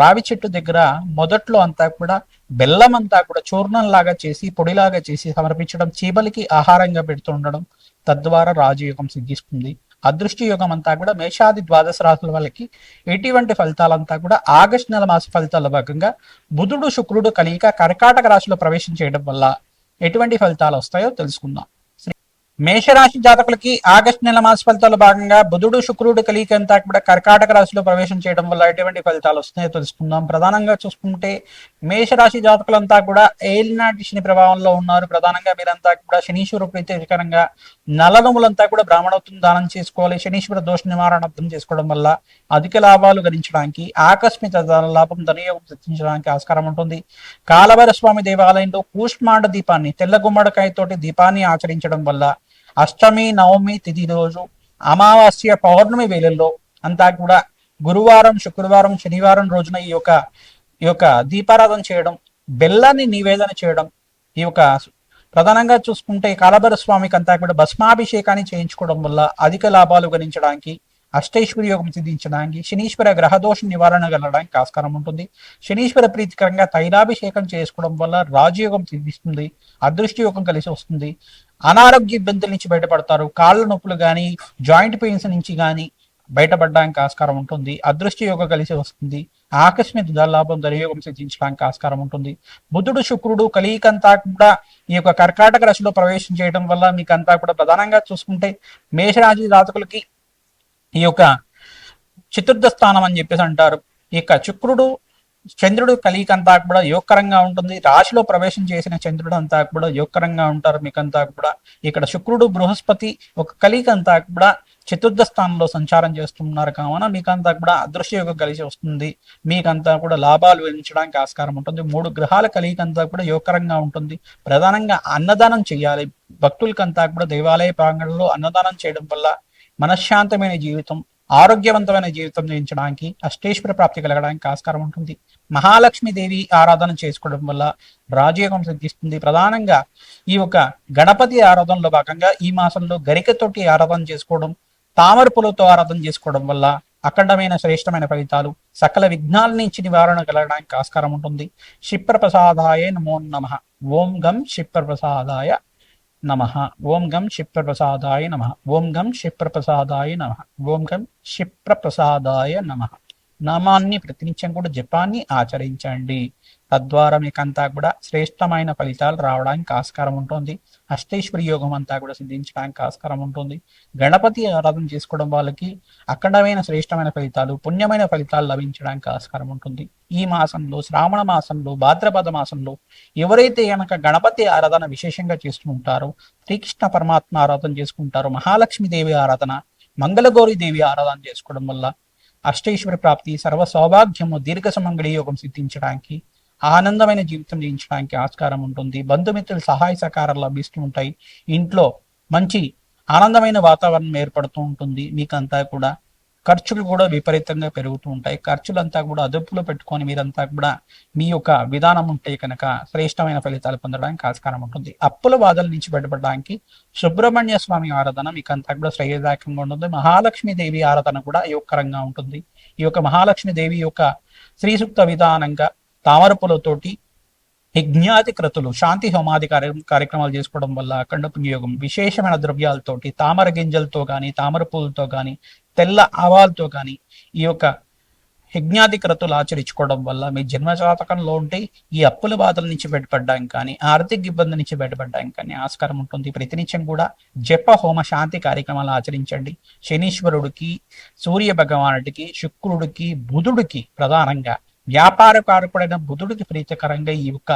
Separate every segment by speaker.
Speaker 1: రావి చెట్టు దగ్గర మొదట్లో అంతా కూడా బెల్లం అంతా కూడా చూర్ణం లాగా చేసి పొడిలాగా చేసి సమర్పించడం చీమలకి ఆహారంగా పెడుతుండడం తద్వారా రాజయోగం సిద్ధిస్తుంది. అదృష్టి యోగం అంతా కూడా మేషాది ద్వాదశ రాసుల వాళ్ళకి ఎటువంటి ఫలితాలంతా కూడా ఆగస్టు నెల మాస ఫలితాల భాగంగా బుధుడు శుక్రుడు కలియక కర్కాటక రాశిలో ప్రవేశం చేయడం వల్ల ఎటువంటి ఫలితాలు వస్తాయో తెలుసుకుందాం. మేషరాశి జాతకులకి ఆగస్టు నెల మాస ఫలితాల భాగంగా బుధుడు శుక్రుడు కలియిక అంతా కూడా కర్కాటక రాశిలో ప్రవేశం చేయడం వల్ల ఎటువంటి ఫలితాలు వస్తున్నాయో తెలుసుకుందాం. ప్రధానంగా చూసుకుంటే మేషరాశి జాతకులంతా కూడా ఏలినాటి శని ప్రభావంలో ఉన్నారు. ప్రధానంగా మీరంతా కూడా శనీశ్వర ప్రీతికరంగా నలనములంతా కూడా బ్రాహ్మణోత్వం దానం చేసుకోవాలి. శనీశ్వర దోష నివారణ అర్థం చేసుకోవడం వల్ల అధిక లాభాలు గణించడానికి ఆకస్మిక లాభం ధనయోగం తెచ్చించడానికి ఆస్కారం ఉంటుంది. కాలభైర స్వామి దేవాలయంలో కూష్మాండ దీపాన్ని తెల్ల గుమ్మడికాయతోటి దీపాన్ని ఆచరించడం వల్ల అష్టమి నవమి తిథి రోజు అమావాస్య పౌర్ణమి వేళల్లో అంతా కూడా గురువారం శుక్రవారం శనివారం రోజున ఈ యొక్క ఈ యొక్క దీపారాధన చేయడం బెల్లాన్ని నివేదన చేయడం ఈ యొక్క ప్రధానంగా చూసుకుంటే కాలభైర స్వామికి అంతా కూడా భస్మాభిషేకాన్ని చేయించుకోవడం వల్ల అధిక లాభాలు గణించడానికి అష్టైశ్వరి యోగం సిద్ధించడానికి శనీశ్వర గ్రహదోష నివారణ కలగడానికి ఆస్కారం ఉంటుంది. శనీశ్వర ప్రీతికరంగా తైలాభిషేకం చేసుకోవడం వల్ల రాజయోగం సిద్ధిస్తుంది అదృష్టి యోగం కలిసి వస్తుంది. అనారోగ్య ఇబ్బందుల నుంచి బయటపడతారు. కాళ్ళ నొప్పులు కానీ జాయింట్ పెయిన్స్ నుంచి కానీ బయటపడడానికి ఆస్కారం ఉంటుంది. అదృష్టి యోగం కలిసి వస్తుంది. ఆకస్మిక ధనలాభం ధనయోగం సిద్ధించడానికి ఆస్కారం ఉంటుంది. బుధుడు శుక్రుడు కలియికంతా కూడా ఈ యొక్క కర్కాటక రాశిలో ప్రవేశం చేయడం వల్ల మీకు అంతా కూడా ప్రధానంగా చూసుకుంటే మేషరాశి జాతకులకి ఈ యొక్క చతుర్థ స్థానం అని చెప్పేసి అంటారు. ఈ యొక్క శుక్రుడు చంద్రుడు కలియిక అంతా కూడా యోగకరంగా ఉంటుంది. రాశిలో ప్రవేశం చేసిన చంద్రుడు అంతా కూడా యోగకరంగా ఉంటారు. మీకంతా కూడా ఇక్కడ శుక్రుడు బృహస్పతి ఒక కలియిక అంతా కూడా చతుర్థ స్థానంలో సంచారం చేస్తున్నారు. కావున మీకంతా కూడా అదృశ్య యోగం కలిసి వస్తుంది. మీకంతా కూడా లాభాలు వెలించడానికి ఆస్కారం ఉంటుంది. మూడు గ్రహాల కలియికంతా కూడా యోగకరంగా ఉంటుంది. ప్రధానంగా అన్నదానం చేయాలి. భక్తులకంతా కూడా దేవాలయ ప్రాంగణంలో అన్నదానం చేయడం వల్ల మనశ్శాంతమైన జీవితం ఆరోగ్యవంతమైన జీవితం జీవించడానికి అష్టేశ్వర ప్రాప్తి కలగడానికి ఆస్కారం ఉంటుంది. మహాలక్ష్మి దేవి ఆరాధన చేసుకోవడం వల్ల రాజయోగం సిద్ధిస్తుంది. ప్రధానంగా ఈ యొక్క గణపతి ఆరాధనలో భాగంగా ఈ మాసంలో గరికతోటి ఆరాధన చేసుకోవడం తామర పూలతో ఆరాధన చేసుకోవడం వల్ల అఖండమైన శ్రేష్టమైన ఫలితాలు సకల విఘ్నాల నుంచి నివారణ కలగడానికి ఆస్కారం ఉంటుంది. క్షిప్రప్రసాదాయ నమో నమ. ఓం గం క్షిప్రప్రసాదాయ నమ. ఓం గం క్షిప్రప్రసాదాయ నమ. ఓం గం క్షిప్రప్రసాదాయ నమ. ఓం గం క్షిప్రప్రసాదాయ నమ. నామాన్ని ప్రతినిత్యం కూడా జపాన్ని ఆచరించండి. తద్వారా మీకంతా కూడా శ్రేష్టమైన ఫలితాలు రావడానికి ఆస్కారం ఉంటుంది. అష్టేశ్వరి యోగం అంతా కూడా సిద్ధించడానికి ఆస్కారం ఉంటుంది. గణపతి ఆరాధన చేసుకోవడం వాళ్ళకి అఖండమైన శ్రేష్టమైన ఫలితాలు పుణ్యమైన ఫలితాలు లభించడానికి ఆస్కారం ఉంటుంది. ఈ మాసంలో శ్రావణ మాసంలో భాద్రపద మాసంలో ఎవరైతే కనుక గణపతి ఆరాధన విశేషంగా చేసుకుంటారో శ్రీకృష్ణ పరమాత్మ ఆరాధన చేసుకుంటారో మహాలక్ష్మి దేవి ఆరాధన మంగళగౌరి దేవి ఆరాధన చేసుకోవడం వల్ల అష్టేశ్వర ప్రాప్తి సర్వ సౌభాగ్యము దీర్ఘ సుమంగళి యోగం సిద్ధించడానికి ఆనందమైన జీవితం జీవించడానికి ఆస్కారం ఉంటుంది. బంధుమిత్రుల సహాయ సహకారాలు లభిస్తూ ఉంటాయి. ఇంట్లో మంచి ఆనందమైన వాతావరణం ఏర్పడుతూ ఉంటుంది. మీకంతా కూడా ఖర్చులు కూడా విపరీతంగా పెరుగుతూ ఉంటాయి. ఖర్చులంతా కూడా అదుపులో పెట్టుకొని మీరంతా కూడా మీ యొక్క విధానం ఉంటే కనుక శ్రేష్టమైన ఫలితాలు పొందడానికి ఆస్కారం ఉంటుంది. అప్పుల బాధల నుంచి బయటపడడానికి సుబ్రహ్మణ్య స్వామి ఆరాధన మీకు అంతా కూడా శ్రేయదాయకంగా ఉంటుంది. మహాలక్ష్మి దేవి ఆరాధన కూడా యోగకరంగా ఉంటుంది. ఈ యొక్క మహాలక్ష్మి దేవి యొక్క శ్రీ సూక్త విధానంగా తామరపులతోటి యజ్ఞాతి క్రతులు శాంతి హోమాది కార్యక్రమాలు చేసుకోవడం వల్ల అఖండ పుణ్యయోగం విశేషమైన ద్రవ్యాలతోటి తామర గింజలతో కానీ తామర పూలతో కానీ తెల్ల ఆవాలతో కానీ ఈ యొక్క యజ్ఞాది క్రతులు ఆచరించుకోవడం వల్ల మీ జన్మజాతకంలో ఉంటే ఈ అప్పుల బాధల నుంచి బయటపడడానికి కానీ ఆర్థిక ఇబ్బంది నుంచి బయటపడడానికి కానీ ఆస్కారం ఉంటుంది. ప్రతినిత్యం కూడా జప హోమ శాంతి కార్యక్రమాలు ఆచరించండి. శనీశ్వరుడికి సూర్య భగవానుడికి శుక్రుడికి బుధుడికి ప్రధానంగా వ్యాపార కారకుడైన బుధుడికి ప్రీతికరంగా ఈ యొక్క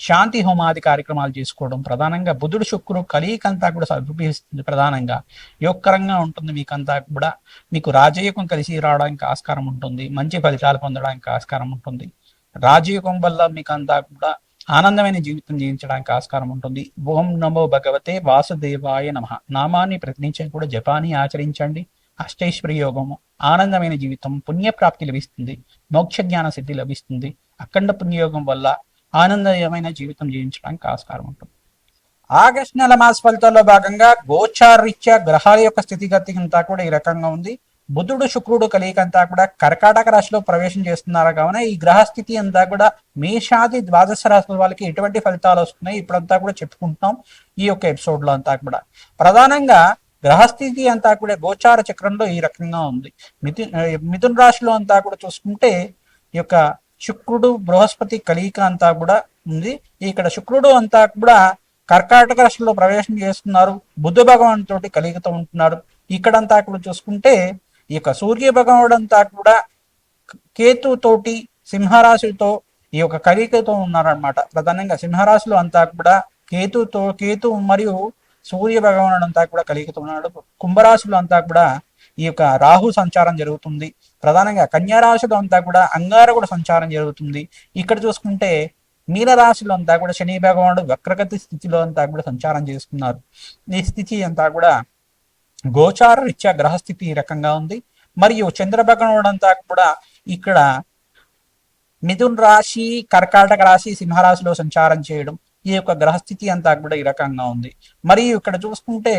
Speaker 1: శాంతి హోమాది కార్యక్రమాలు చేసుకోవడం ప్రధానంగా బుధుడు శుక్రుడు కలియకంతా కూడా సమర్పిస్తుంది ప్రధానంగా. యోగకరంగా ఉంటుంది మీకంతా కూడా మీకు రాజయోగం కలిసి రావడానికి ఆస్కారం ఉంటుంది. మంచి ఫలితాలు పొందడానికి ఆస్కారం ఉంటుంది. రాజయోగం వల్ల మీకంతా కూడా ఆనందమైన జీవితం జీవించడానికి ఆస్కారం ఉంటుంది. ఓం నమో భగవతే వాసుదేవాయ నమ. నామాన్ని ప్రతినిత్యం కూడా జపాన్ని ఆచరించండి. అష్టైశ్వర్యయోగము ఆనందమైన జీవితం పుణ్యప్రాప్తి లభిస్తుంది మోక్ష జ్ఞాన సిద్ధి లభిస్తుంది. అఖండ పుణ్యయోగం వల్ల ఆనందమైన జీవితం జీవించడానికి ఆస్కారం ఉంటుంది. ఆగస్ట్ నెల మాస ఫలితాల్లో భాగంగా గోచారీత్యా గ్రహాల యొక్క స్థితిగతి అంతా కూడా ఈ రకంగా ఉంది. బుధుడు శుక్రుడు కలియక అంతా కూడా కర్కాటక రాశిలో ప్రవేశం చేస్తున్నారు కావున ఈ గ్రహస్థితి అంతా కూడా మేషాది ద్వాదశ రాశుల వాళ్ళకి ఎటువంటి ఫలితాలు వస్తున్నాయి ఇప్పుడంతా కూడా చెప్పుకుంటున్నాం ఈ యొక్క ఎపిసోడ్లో అంతా కూడా. ప్రధానంగా గ్రహస్థితి అంతా కూడా గోచార చక్రంలో ఈ రకంగా ఉంది. మిథు మిథున్ రాశిలో అంతా కూడా చూసుకుంటే ఈ యొక్క శుక్రుడు బృహస్పతి కలియిక అంతా కూడా ఉంది. ఇక్కడ శుక్రుడు అంతా కూడా కర్కాటక రాశిలో ప్రవేశం చేస్తున్నారు. బుద్ధ భగవాన్ తోటి కలిగితో ఉంటున్నారు. ఇక్కడంతా కూడా చూసుకుంటే ఈ యొక్క సూర్య భగవానుడు అంతా కూడా కేతు తోటి సింహరాశితో ఈ యొక్క కలికతో ఉన్నారనమాట ప్రధానంగా సింహరాశిలో అంతా కూడా కేతుతో కేతు మరియు సూర్య భగవానుడు అంతా కూడా కలిగుతున్నాడు కుంభరాశులు అంతా కూడా ఈ యొక్క రాహు సంచారం జరుగుతుంది. ప్రధానంగా కన్యారాశులు అంతా కూడా అంగారకుడు సంచారం జరుగుతుంది. ఇక్కడ చూసుకుంటే మీనరాశులు అంతా కూడా శని భగవానుడు వక్రగతి స్థితిలో అంతా కూడా సంచారం చేస్తున్నారు. ఈ స్థితి అంతా కూడా గోచార రీత్యా గ్రహస్థితి ఈ రకంగా ఉంది. మరియు చంద్ర భగవానుడు అంతా కూడా ఇక్కడ మిథున్ రాశి కర్కాటక రాశి సింహరాశిలో సంచారం చేయడం. ఈ యొక్క గ్రహస్థితి అంతా కూడా ఈ రకంగా ఉంది. మరియు ఇక్కడ చూసుకుంటే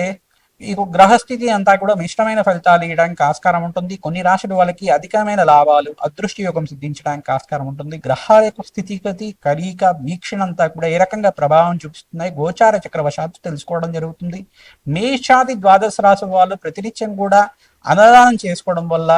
Speaker 1: ఈ గ్రహస్థితి అంతా కూడా మిశ్రమైన ఫలితాలు ఇవ్వడానికి ఆస్కారం ఉంటుంది. కొన్ని రాశుల వాళ్ళకి అధికమైన లాభాలు అదృష్టి యోగం సిద్ధించడానికి ఆస్కారం ఉంటుంది. గ్రహాల యొక్క స్థితిగతి కలీక వీక్షణ అంతా కూడా ఏ రకంగా ప్రభావం చూపిస్తున్నాయి? గోచార చక్రవశాత్తు తెలుసుకోవడం జరుగుతుంది. మేషాది ద్వాదశ రాశి వాళ్ళు ప్రతినిత్యం కూడా అన్నదానం చేసుకోవడం వల్ల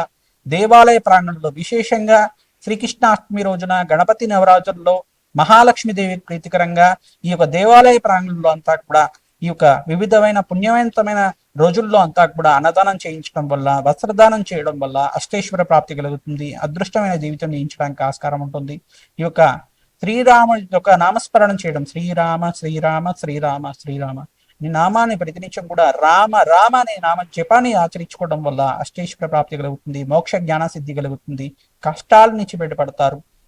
Speaker 1: దేవాలయ ప్రాంగణంలో విశేషంగా శ్రీకృష్ణాష్టమి రోజున గణపతి నవరాత్రుల్లో మహాలక్ష్మీదేవి ప్రీతికరంగా ఈ యొక్క దేవాలయ ప్రాంగణంలో అంతా కూడా ఈ యొక్క వివిధమైన పుణ్యవంతమైన రోజుల్లో అంతా కూడా అన్నదానం చేయించడం వల్ల వస్త్రదానం చేయడం వల్ల అష్టేశ్వర ప్రాప్తి కలుగుతుంది. అదృష్టమైన జీవితం నియించడానికి ఆస్కారం ఉంటుంది. ఈ యొక్క శ్రీరాముడి యొక్క నామస్మరణం చేయడం శ్రీరామ శ్రీరామ శ్రీరామ శ్రీరామ నీ నామాన్ని ప్రతినిత్యం కూడా రామ రామ అనే నామ జపాన్ని ఆచరించుకోవడం వల్ల అష్టేశ్వర ప్రాప్తి కలుగుతుంది మోక్ష జ్ఞాన సిద్ధి కలుగుతుంది. కష్టాల నుంచి బయటపడతారు.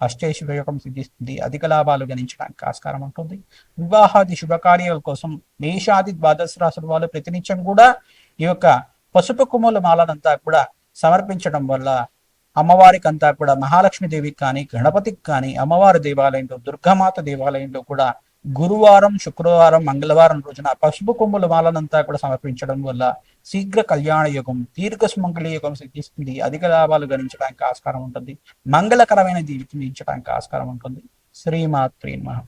Speaker 1: అష్టేశ్వర యోగం సిద్ధిస్తుంది. అధిక లాభాలు గణించడానికి ఆస్కారం ఉంటుంది. వివాహాది శుభకార్యాల కోసం మేషాది ద్వాదశ రాసుల వాళ్ళు ప్రతినిత్యం కూడా ఈ యొక్క పసుపు కుమ్ముల మాలనంతా కూడా సమర్పించడం వల్ల అమ్మవారికి అంతా కూడా మహాలక్ష్మి దేవికి కానీ గణపతికి కానీ అమ్మవారి దేవాలయంలో దుర్గామాత దేవాలయంలో కూడా గురువారం శుక్రవారం మంగళవారం రోజున పసుపు కొమ్ముల మాలనంతా కూడా సమర్పించడం వల్ల శీఘ్ర కళ్యాణ యుగం దీర్ఘ సుమంగళ యుగం సిద్ధిస్తుంది. అధిక లాభాలు గణించడానికి ఆస్కారం ఉంటుంది. మంగళకరమైన జీవితం జీవించడానికి ఆస్కారం ఉంటుంది. శ్రీమాత్రీ మహా